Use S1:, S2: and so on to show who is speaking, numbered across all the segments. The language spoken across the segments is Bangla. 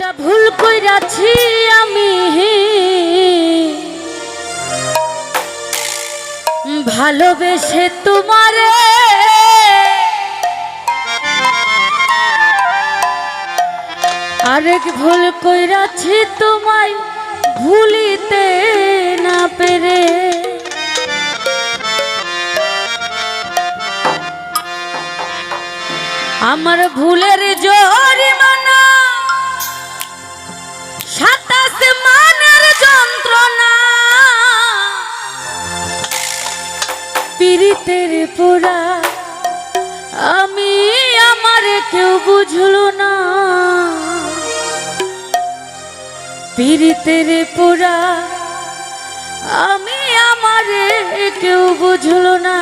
S1: একটা ভুল কইরাছি আমি। ভালোবেসে তোমারে আরেক ভুল কইরাছি তোমায় ভুলিতে পুরা আমি আমার কেউ বুঝলো না। পীড়িতের পুরা আমি আমার কেউ বুঝলো না।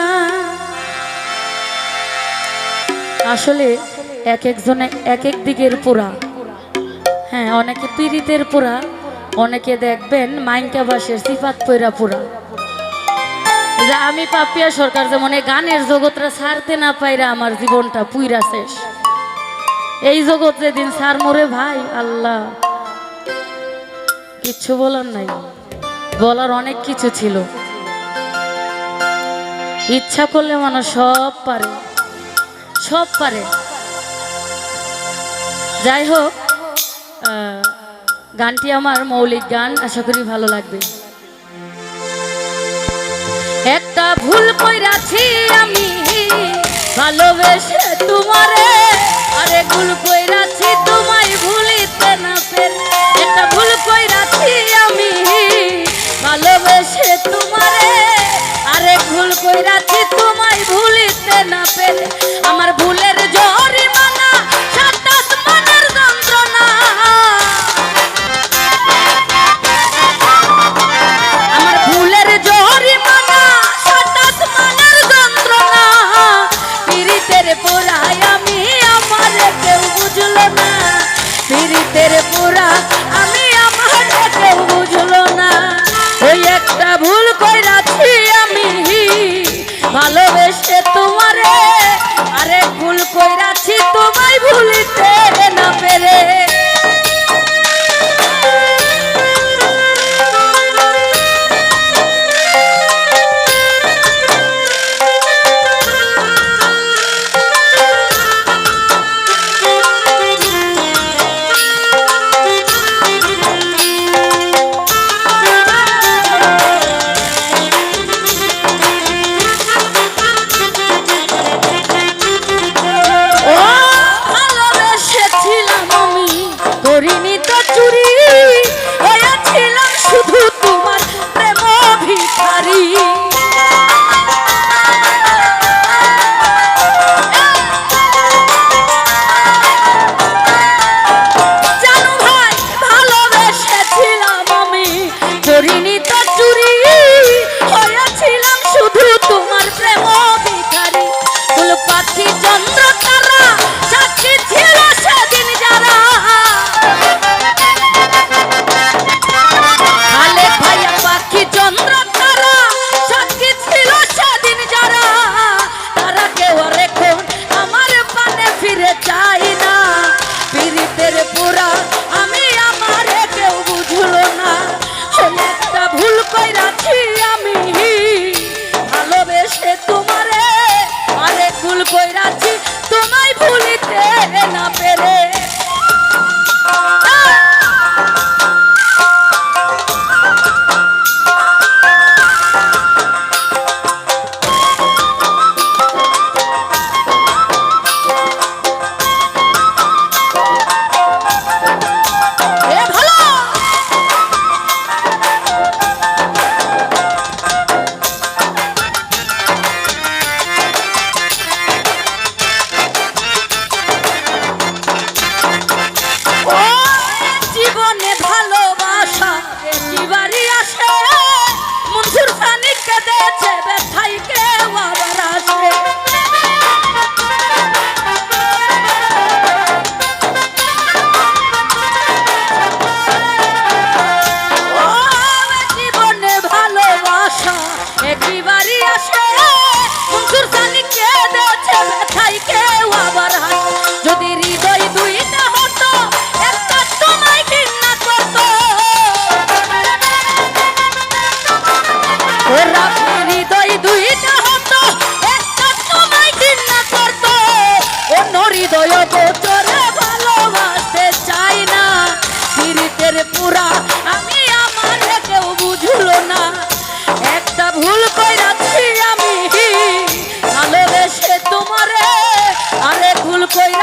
S1: আসলে এক একজনে এক এক দিকের পোড়া। হ্যাঁ অনেকে পীড়িতের পোড়া, অনেকে দেখবেন মাইনকা বাসের সিফাত পৈরা পোড়া। যে আমি পাপিয়া সরকার যেমন এই গানের জগৎটা ছাড়তে না পাইরা আমার জীবনটা পুইরা শেষ। এই জগৎ যেদিন সার মরে ভাই, আল্লাহ। কিচ্ছু বলার নাই। বলার অনেক কিছু ছিল। ইচ্ছা করলে মানুষ সব পারে। সব পারে। যাই হোক গানটি আমার মৌলিক গান, আশা করি ভালো লাগবে। একটা ভুল কইরাছি আমি। ভালোবেসে তোমারে আরে ভুল কইরাছি, তোমায় ভুলিতে না পেরে। একটা ভুল কইরাছি আমি। ভালোবেসে তোমারে আরে ভুল কইরাছি, তোমায় ভুলিতে না পেরে। আমার ভুলের পীড়িতের পুরা, আমি আমার কেউ বুঝলো না। ওই একটা ভুল কইরাছি আমি। ভালোবেসে তোমারে আরে ভুল কইরাছি, তোমায় ভুলিতে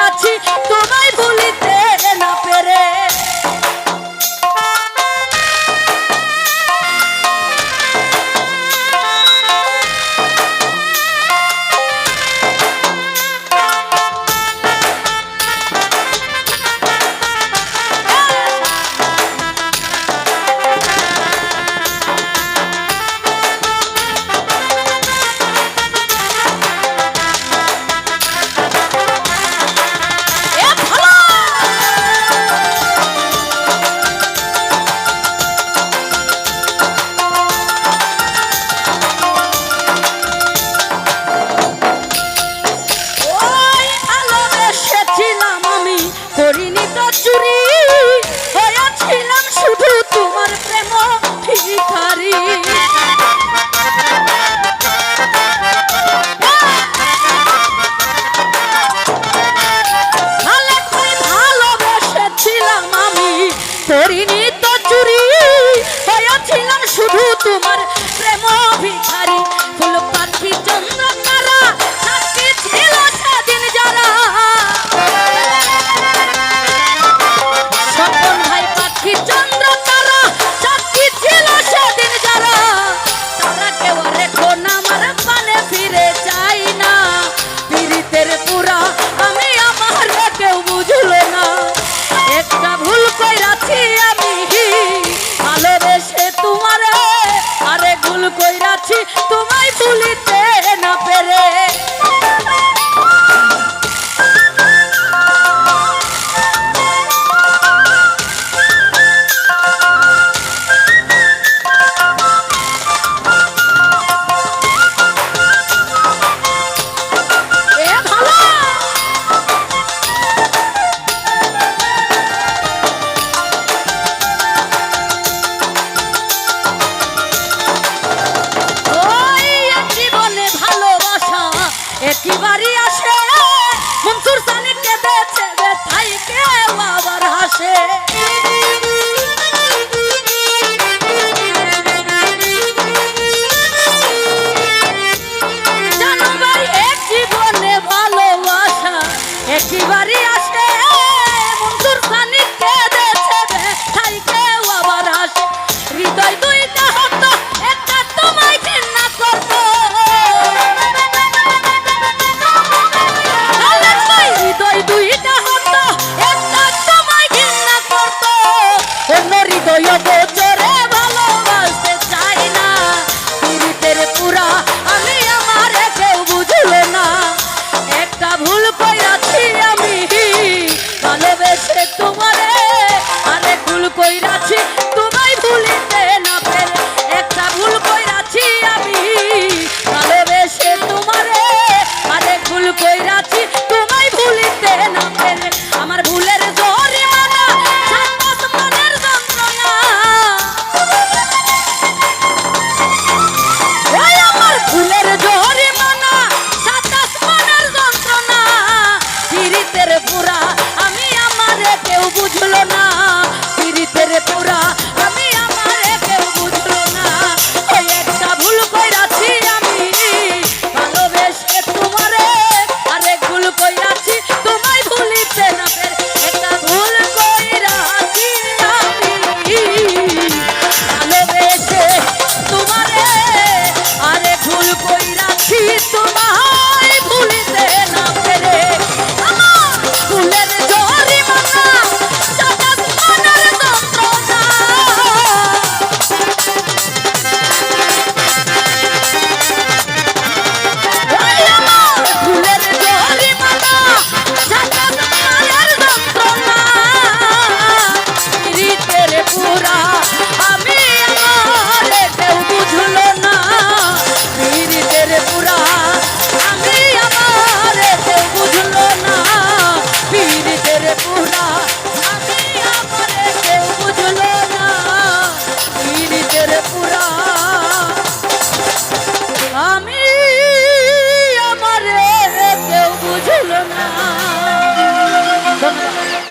S1: আছি তোমায় বলিতে না পেরে। 别无故去落寞。